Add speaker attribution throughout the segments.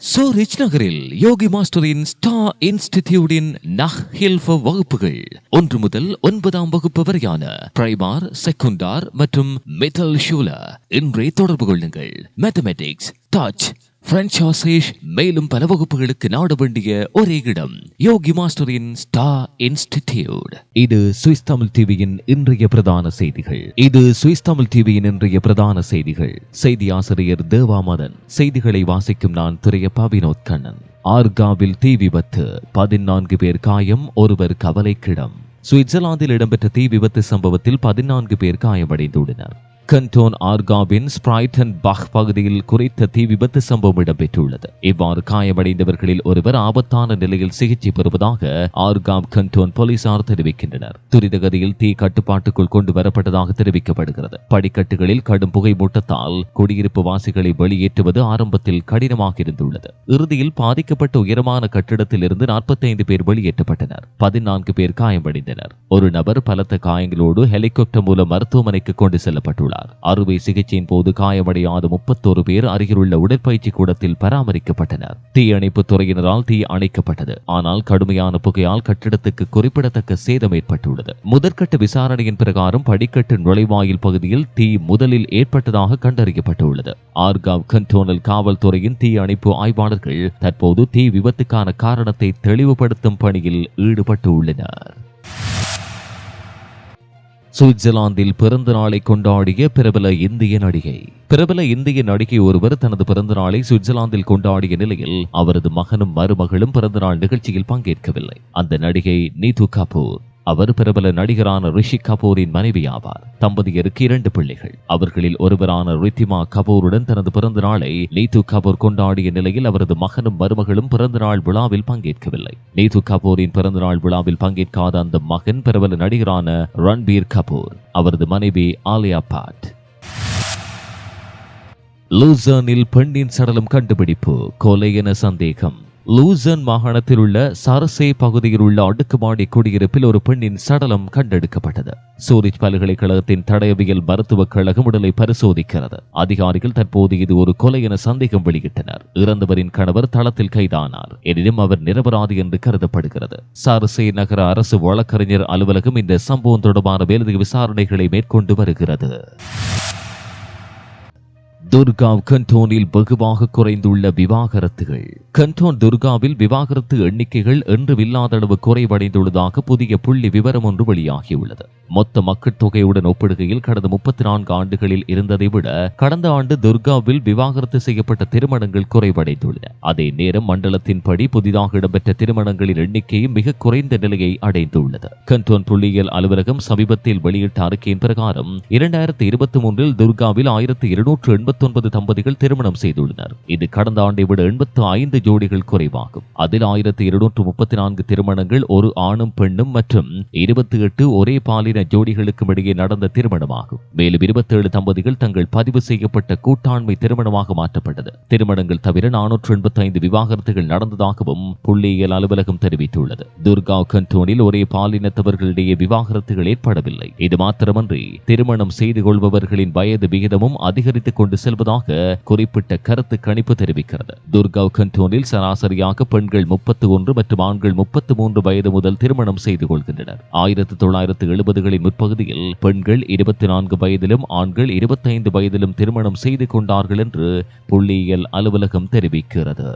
Speaker 1: சோரிச் நகரில் யோகி மாஸ்டரின் ஸ்டா இன்ஸ்டிடியூடின் நஹ் ஹில்ஃப வகுப்புகள். ஒன்று முதல் ஒன்பதாம் வகுப்பு வரையான பிரைமார் செகுண்டார் மற்றும் மெட்டல் ஷூல இன்றே தொடர்பு கொள்ளுங்கள். மேத்தமெட்டிக்ஸ் டச் பிரான்சாசேஷ் மேலும் பல வகுப்புகளுக்கு நாட வேண்டிய ஒரே இடம் யோகி மாஸ்டரின் ஸ்டா இன்ஸ்டிடியூட் இது சுவிஸ் தமிழ் டிவியின் இன்றைய பிரதான செய்திகள். இது சுவிஸ் தமிழ் டிவியின் இன்றைய பிரதான செய்திகள். செய்தி ஆசிரியர் தேவாமதன். செய்திகளை வாசிக்கும் நான் திரையப்பா வினோத் கண்ணன். ஆர்காவில் தீ விபத்து. பதினான்கு பேர் காயம் ஒருவர் கவலைக்கிடம். சுவிட்சர்லாந்தில் இடம்பெற்ற தீ விபத்து சம்பவத்தில் பதினான்கு பேர் காயமடைந்துள்ளனர். கண்டோன் ஆர்காவின் ஸ்பிரைட்டன் பஹ் பகுதியில் குறித்த தீ விபத்து சம்பவம் இடம்பெற்றுள்ளது. இவ்வாறு காயமடைந்தவர்களில் ஒருவர் ஆபத்தான நிலையில் சிகிச்சை பெறுவதாக ஆர்காம் கண்டோன் போலீசார் தெரிவிக்கின்றனர். துரிதகதியில் தீ கட்டுப்பாட்டுக்குள் கொண்டு வரப்பட்டதாக தெரிவிக்கப்படுகிறது. படிக்கட்டுகளில் கடும் புகை மூட்டத்தால் குடியிருப்பு வாசிகளை வெளியேற்றுவது ஆரம்பத்தில் கடினமாக இருந்துள்ளது. இறுதியில் பாதிக்கப்பட்ட உயரமான கட்டிடத்தில் இருந்து நாற்பத்தைந்து பேர் வெளியேற்றப்பட்டனர். பதினான்கு பேர் காயமடைந்தனர். ஒரு நபர் பலத்த காயங்களோடு ஹெலிகாப்டர் மூலம் மருத்துவமனைக்கு கொண்டு செல்லப்பட்டுள்ளார். அறுவை சிகிச்சையின் போது காயமடையாத முப்பத்தோரு பேர் அருகிலுள்ள உடற்பயிற்சி கூடத்தில் பராமரிக்கப்பட்டனர். தீயணைப்பு துறையினரால் தீ அணைக்கப்பட்டது. ஆனால் கடுமையான புகையால் கட்டிடத்துக்கு குறிப்பிடத்தக்க சேதம் ஏற்பட்டுள்ளது. முதற்கட்ட விசாரணையின் பிரகாரம் படிக்கட்டு நுழைவாயில் பகுதியில் தீ முதலில் ஏற்பட்டதாக கண்டறியப்பட்டுள்ளது. ஆர்காவ் கண்டோனல் காவல்துறையின் தீ அணைப்பு ஆய்வாளர்கள் தற்போது தீ விபத்துக்கான காரணத்தை தெளிவுபடுத்தும் பணியில் ஈடுபட்டு உள்ளனர் சுவிட்சர்லாந்தில் பிறந்த நாளை கொண்டாடிய பிரபல இந்திய நடிகை. பிரபல இந்திய நடிகை ஒருவர் தனது பிறந்த நாளை சுவிட்சர்லாந்தில் கொண்டாடிய நிலையில் அவரது மகனும் மருமகளும் பிறந்தநாள் நிகழ்ச்சியில் பங்கேற்கவில்லை. அந்த நடிகை நீது கபூர். அவர் பிரபல நடிகரான ரிஷி கபூரின் மனைவி ஆவார் தம்பதியருக்கு இரண்டு பிள்ளைகள். அவர்களில் ஒருவரான ரித்திமா கபூருடன் தனது பிறந்த நாளை நீது கபூர் கொண்டாடிய நிலையில் அவரது மகனும் மருமகளும் பிறந்த நாள் விழாவில் பங்கேற்கவில்லை. நீத்து கபூரின் பிறந்தநாள் விழாவில் பங்கேற்காத அந்த மகன் பிரபல நடிகரான ரன்பீர் கபூர். அவரது மனைவி ஆலியா பாட். லூசர்னில் பெண்ணின் சடலம் கண்டுபிடிப்பு கொலை என சந்தேகம். லூசன் மாகாணத்தில் உள்ள சரசே பகுதியில் உள்ள அடுக்குமாடி குடியிருப்பில் ஒரு பெண்ணின் சடலம் கண்டெடுக்கப்பட்டது. சூரிச் பல்கலைக்கழகத்தின் தடயவியல் மருத்துவக் கழகம் உடலை பரிசோதிக்கிறது. அதிகாரிகள் தற்போது இது ஒரு கொலை என சந்தேகம் வெளியிட்டனர். இறந்தவரின் கணவர் தளத்தில் கைதானார். எனினும் அவர் நிரபராதி என்று கருதப்படுகிறது. சரசே நகர அரசு வழக்கறிஞர் அலுவலகம் இந்த சம்பவம் தொடர்பான மேலதிக விசாரணைகளை மேற்கொண்டு வருகிறது. துர்காவ் கண்டோனில் வெகுவாக குறைந்துள்ள விவாகரத்துகள். கண்டோன் துர்காவில் விவாகரத்து எண்ணிக்கைகள் என்றுமில்லாத அளவு குறைவடைந்துள்ளதாக புதிய புள்ளி விவரம் ஒன்று வெளியாகியுள்ளது. மொத்த மக்கள் தொகையுடன் ஒப்பிடுகையில் கடந்த முப்பத்தி நான்கு ஆண்டுகளில் இருந்ததை விட கடந்த ஆண்டு துர்காவில் விவாகரத்து செய்யப்பட்ட திருமணங்கள் குறைவடைந்துள்ளன. அதே நேரம் மண்டலத்தின்படி புதிதாக இடம்பெற்ற திருமணங்களின் எண்ணிக்கையும் மிக குறைந்த நிலையை அடைந்துள்ளது. கண்டோன் புள்ளியியல் அலுவலகம் சமீபத்தில் வெளியிட்ட அறிக்கையின் பிரகாரம் இரண்டாயிரத்தி இருபத்தி மூன்றில் துர்காவில் ஆயிரத்தி இருநூற்று எண்பத்தி ஒன்பது தம்பதிகள் திருமணம் செய்துள்ளனர். இது கடந்த ஆண்டை விட எண்பத்து ஐந்து ஜோடிகள் குறைவாகும். அதில் ஆயிரத்தி இருநூற்று முப்பத்தி நான்கு திருமணங்கள் ஒரு ஆணும் பெண்ணும் மற்றும் இருபத்தி எட்டு ஒரே பாலின ஜோடிகளுக்கும் இடையே நடந்த திருமணமாகும். மேலும் இருபத்தேழு தம்பதிகள் தங்கள் பதிவு செய்யப்பட்ட கூட்டாண்மை திருமணமாக மாற்றப்பட்டது. திருமணங்கள் தவிர நானூற்று எண்பத்தி ஐந்து விவாகரத்துகள் நடந்ததாகவும் புள்ளியியல் அலுவலகம் தெரிவித்துள்ளது. துர்கா கண்டோனில் ஒரே பாலினத்தவர்களிடையே விவாகரத்துகள் ஏற்படவில்லை. இது மாத்திரமன்றி திருமணம் செய்து கொள்பவர்களின் வயது விகிதமும் அதிகரித்துக் கொண்டு செல்வதாக குறிப்பிட்ட கருத்து கணிப்பு தெரிவிக்கிறது. துர்காவ் கண்டோனில் சராசரியாக பெண்கள் முப்பத்தி ஒன்று மற்றும் ஆண்கள் முப்பத்தி மூன்று வயது முதல் திருமணம் செய்து கொள்கின்றனர். ஆயிரத்தி தொள்ளாயிரத்து எழுபதுகளின் முற்பகுதியில் பெண்கள் இருபத்தி நான்கு வயதிலும் ஆண்கள் இருபத்தைந்து வயதிலும் திருமணம் செய்து கொண்டார்கள் என்று புள்ளியியல் அலுவலகம் தெரிவிக்கிறது.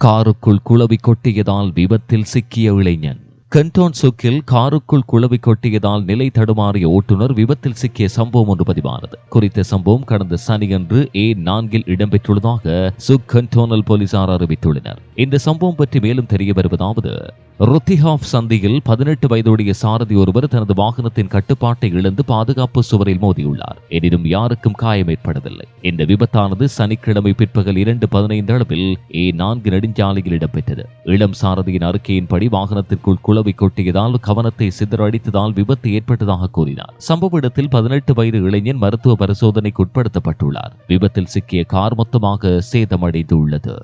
Speaker 1: காருக்குள் குளவி கொட்டியதால் விபத்தில் சிக்கிய இளைஞன். கண்டோன் சுக்கில் காருக்குள் குழவி கொட்டியதால் நிலை தடுமாறிய ஓட்டுநர் விபத்தில் சிக்கிய சம்பவம் ஒன்று பதிவானது. குறித்த சம்பவம் கடந்த சனியன்று ஏ நான்கில் இடம்பெற்றுள்ளதாக சுக் கண்டோனல் போலீசார் அறிவித்துள்ளனர். இந்த சம்பவம் பற்றி மேலும் தெரிய வருவதாவது ருத்திஹாப் சந்தியில் பதினெட்டு வயதுடைய சாரதி ஒருவர் தனது வாகனத்தின் கட்டுப்பாட்டை இழந்து பாதுகாப்பு சுவரில் மோதியுள்ளார். எனினும் யாருக்கும் காயம் ஏற்படவில்லை. இந்த விபத்தானது சனிக்கிழமை பிற்பகல் இரண்டு பதினைந்து அளவில் ஏ நான்கு நெடுஞ்சாலையில் இடம்பெற்றது. இளம் சாரதியின் அறிக்கையின்படி வாகனத்திற்குள் குளவி கொட்டியதால் கவனத்தை சிதறடித்ததால் விபத்து ஏற்பட்டதாக கூறினார். சம்பவ இடத்தில் பதினெட்டு வயது இளைஞன் மருத்துவ பரிசோதனைக்கு உட்படுத்தப்பட்டுள்ளார். விபத்தில் சிக்கிய கார் மொத்தமாக சேதமடைந்துள்ளது.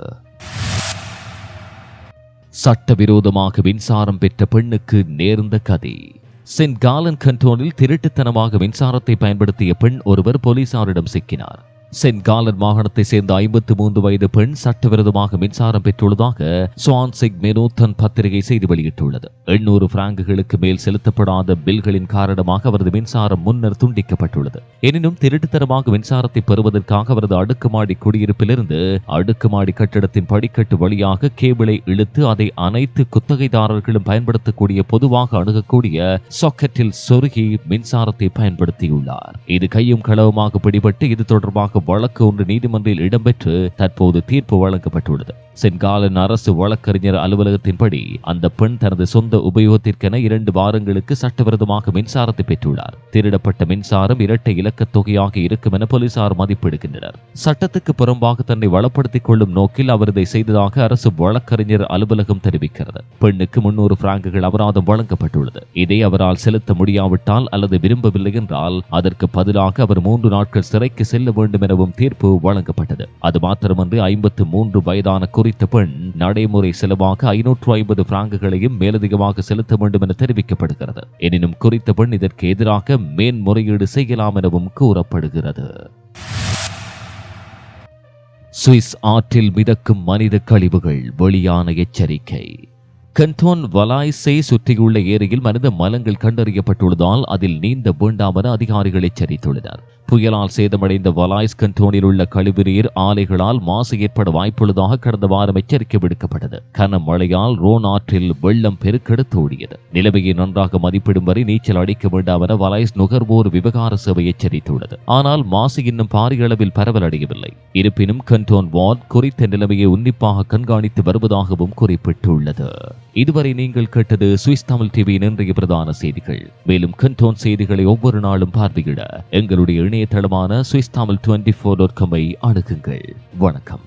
Speaker 1: சட்டவிரோதமாக மின்சாரம் பெற்ற பெண்ணுக்கு நேர்ந்த கதி. சென்ட் காலன் கண்டோனில் திருட்டுத்தனமாக மின்சாரத்தை பயன்படுத்திய பெண் ஒருவர் போலீசாரிடம் சிக்கினார். சென்ட் காலன் மாகாணத்தை சேர்ந்த ஐம்பத்து மூன்று வயது பெண் சட்டவிரோதமாக மின்சாரம் பெற்றுள்ளதாக சுவான்சிக் மெனோத்தன் பத்திரிகை செய்தி வெளியிட்டுள்ளது. எண்ணூறு பிராங்குகளுக்கு மேல் செலுத்தப்படாத பில்களின் காரணமாக அவரது மின்சாரம் முன்னர் துண்டிக்கப்பட்டுள்ளது. எனினும் திருட்டுத்தனமாக மின்சாரத்தை பெறுவதற்காக அவரது அடுக்குமாடி குடியிருப்பிலிருந்து அடுக்குமாடி கட்டிடத்தின் படிக்கட்டு வழியாக கேபிளை இழுத்து அதை அனைத்து குத்தகைதாரர்களும் பயன்படுத்தக்கூடிய பொதுவாக அணுகக்கூடிய சாக்கெட்டில் சொருகி மின்சாரத்தை பயன்படுத்தியுள்ளார். இது கையும் களவுமாக பிடிபட்டு இது தொடர்பாக வழக்கு ஒன்று நீதிமன்றில் இடம்பெற்று தற்போது தீர்ப்பு வழங்கப்பட்டுள்ளது. சென்காலன் அரசு வழக்கறிஞர் அலுவலகத்தின்படி அந்த பெண் தனது சொந்த உபயோகத்திற்கென இரண்டு வாரங்களுக்கு சட்டவிரோதமாக மின்சாரத்தை பெற்றுள்ளார். திருடப்பட்ட மின்சாரம் இரட்டை இலக்க தொகையாக இருக்கும் என போலீசார் மதிப்பிடுகின்றனர். சட்டத்துக்கு புறம்பாக தன்னை வளப்படுத்திக் கொள்ளும் நோக்கில் அவர் இதை செய்ததாக அரசு வழக்கறிஞர் அலுவலகம் தெரிவிக்கிறது. பெண்ணுக்கு முன்னூறு பிராங்குகள் அபராதம் வழங்கப்பட்டுள்ளது. இதை அவரால் செலுத்த முடியாவிட்டால் அல்லது விரும்பவில்லை என்றால் அதற்கு பதிலாக அவர் மூன்று நாட்கள் சிறைக்கு செல்ல வேண்டும் எனவும் தீர்ப்பு வழங்கப்பட்டது. அது மாத்திரமன்றி ஐம்பத்து மூன்று வயதான குறித்த பெண் நடைமுறை செலவாக ஐநூற்று ஐம்பது பிராங்குகளையும் மேலதிகமாக செலுத்த வேண்டும் என தெரிவிக்கப்படுகிறது. எனினும் குறித்த பெண் இதற்கு எதிராக மேன்முறையீடு செய்யலாம் எனவும் கூறப்படுகிறது. சுவிஸ் ஆற்றில் மிதக்கும் மனித கழிவுகள் வெளியான எச்சரிக்கை. கண்டோன் வலாய்ஸை சுற்றியுள்ள ஏரியில் மனித மலங்கள் கண்டறியப்பட்டுள்ளதால் அதில் நீந்த வேண்டாம் என அதிகாரிகள் எச்சரித்துள்ளனர். புயலால் சேதமடைந்த வலாய்ஸ் கண்டோனில் உள்ள கழிவுநீர் ஆலைகளால் மாசு ஏற்பட வாய்ப்புள்ளதாக கடந்த வாரம் எச்சரிக்கை விடுக்கப்பட்டது. கனமழையால் ரோன் ஆற்றில் வெள்ளம் பெருக்கெடுத்து ஓடியது. நிலைமையை நன்றாக மதிப்பிடும் வரை நீச்சல் அடிக்க வேண்டாம் என வலாய்ஸ் நுகர்வோர் விவகார சேவை எச்சரித்துள்ளது. ஆனால் மாசு இன்னும் பாரிய அளவில் பரவலடையவில்லை இருப்பினும் கண்டோன் வார்ட் குறித்த நிலைமையை உன்னிப்பாக கண்காணித்து வருவதாகவும் குறிப்பிட்டுள்ளது. இதுவரை நீங்கள் கேட்டது சுவிஸ் தமிழ் டிவியின் இன்றைய பிரதான செய்திகள். மேலும் கண்டோன் செய்திகளை ஒவ்வொரு நாளும் பார்வையிட எங்களுடைய இணையதளமான Swiss Tamil twenty four dot காமை அணுகுங்கள். வணக்கம்.